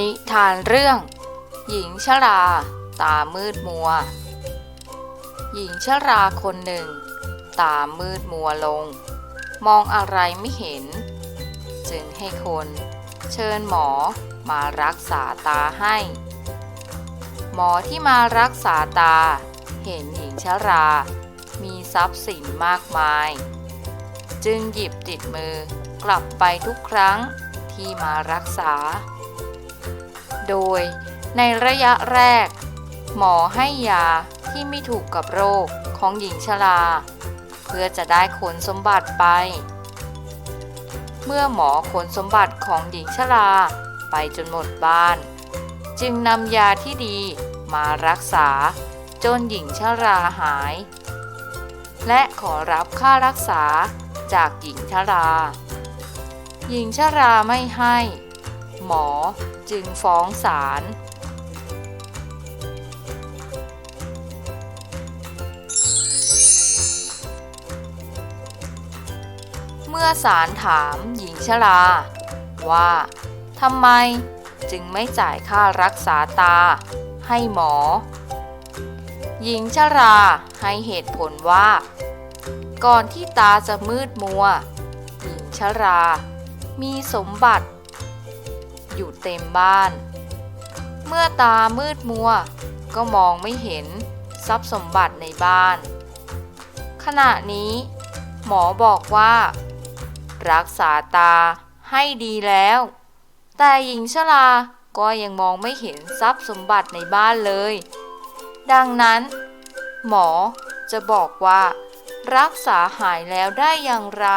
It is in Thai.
นิทานเรื่อง หญิงชรา ตามืดมัว หญิงชราคนหนึ่ง ตามืดมัวลง มองอะไรไม่เห็น จึงให้คนเชิญหมอมารักษาตาให้ หมอที่มารักษาตา เห็นหญิงชรา มีทรัพย์สินมากมาย จึงหยิบติดมือกลับไปทุกครั้งที่มารักษา โดย ในระยะแรก หมอให้ยาที่ไม่ถูกกับโรคของหญิงชรา เพื่อจะได้ขนสมบัติไป เมื่อหมอขนสมบัติของหญิงชราไปจนหมดบ้าน จึงนำยาที่ดีมารักษาจนหญิงชราหาย และขอรับค่ารักษาจากหญิงชรา หญิงชราไม่ให้ หมอจึงฟ้องศาลเมื่อศาลถามหญิงชรา ว่าทำไมจึงไม่จ่ายค่ารักษาตาให้หมอ หญิงชราให้เหตุผลว่า ก่อนที่ตาจะมืดมัว หญิงชรา มีสมบัติ อยู่เต็มบ้าน เมื่อตามืดมัว ก็มองไม่เห็นทรัพย์สมบัติในบ้าน ขณะนี้ หมอบอกว่า รักษาตาให้ดีแล้ว แต่หญิงชราก็ยังมองไม่เห็นทรัพย์สมบัติในบ้านเลย ดังนั้น หมอจะบอกว่า รักษาหายแล้วได้อย่างไร